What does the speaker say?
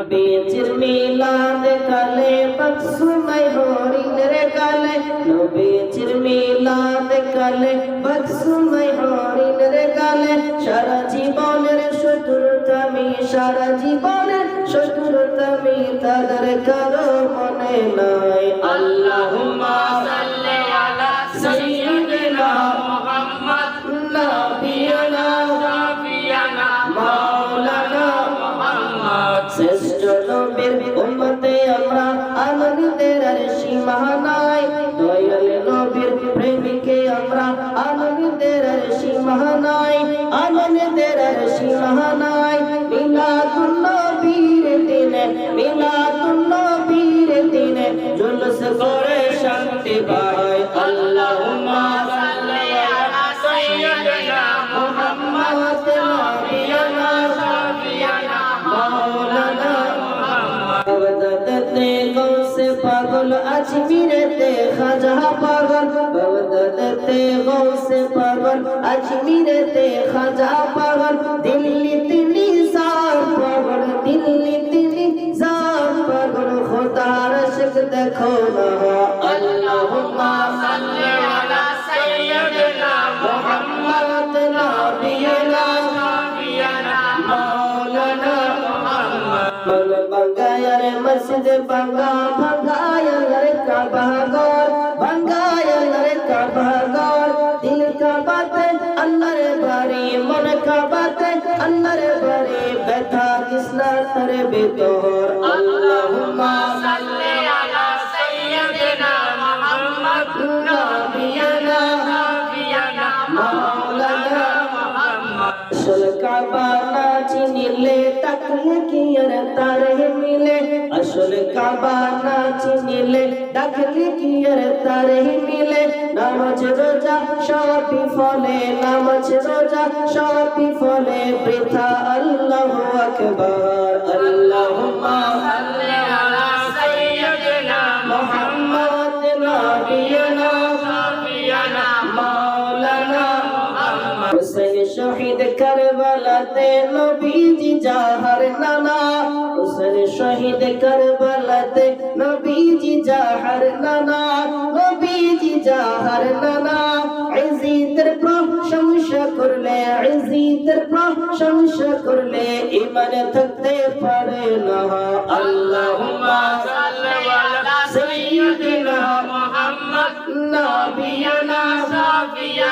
নবীজির মিলাদ কালে বক্সুমাই হরিণের কালে। নবীজির মিলাদ কালে বক্সুমাই হরিণের কালে। সারা জীবনের শত্রুতামি সারা জীবনের শত্রুতামি তাদের কারও মনে নাই। আল্লাহুম্মা শ্রেষ্ঠ নবীর উম্মতে আমরা আনন্দের আর সীমা নাই। দয়াল নবীর প্রেমিকে আমরা আনন্দের আর সীমা নাই। আনন্দের আর সীমা বগদাদতে গৌসে পাগল আজমিরেতে খাজা পাগল। বগদাদতে গৌসে পাগল আজমিরেতে খাজা পাগল। দিল্লিতে নিজাম পাগল দিল্লিতে নিজাম পাগল। খোদার শিক দেখো না। মসজিদ বাঙ্গা বাঙ্গায়ার কাবা গর বাঙ্গায়ার কাবা গর দিল কা বাত আল্লাহর বাড়ি, মন কা বাত আল্লাহর বাড়ি, ব্যথা কৃষ্ণা তরে বেতর আল্লাহুম্মা সাল্লি আলা সাইয়্যিদিনা মুহাম্মদ নাবিয়ানা শাফিয়ানা মাওলানা আসল কাবা না চিনিলে আর তারে আসল কাবা না চিনিলে, ডাকলে কি আর তারে মিলে? নামাজ রোজা সবই ফলে, নামাজ রোজা সবই ফলে, বৃথা আল্লাহু আকবার। শহীদ কারবালাতে নবীজি জাহার নানা, হুসেন শহীদ কারবালাতে নবীজি জাহার নানা, নবীজি জাহার নানা। ইজিতের প্রশংসা করলে ইজিতের প্রশংসা করলে ইমান থাকতে পারে না। আল্লাহুম্মা সাল্লি আলা সাইয়্যিদিনা মুহাম্মদ, নাবিয়ানা শাফিয়ানা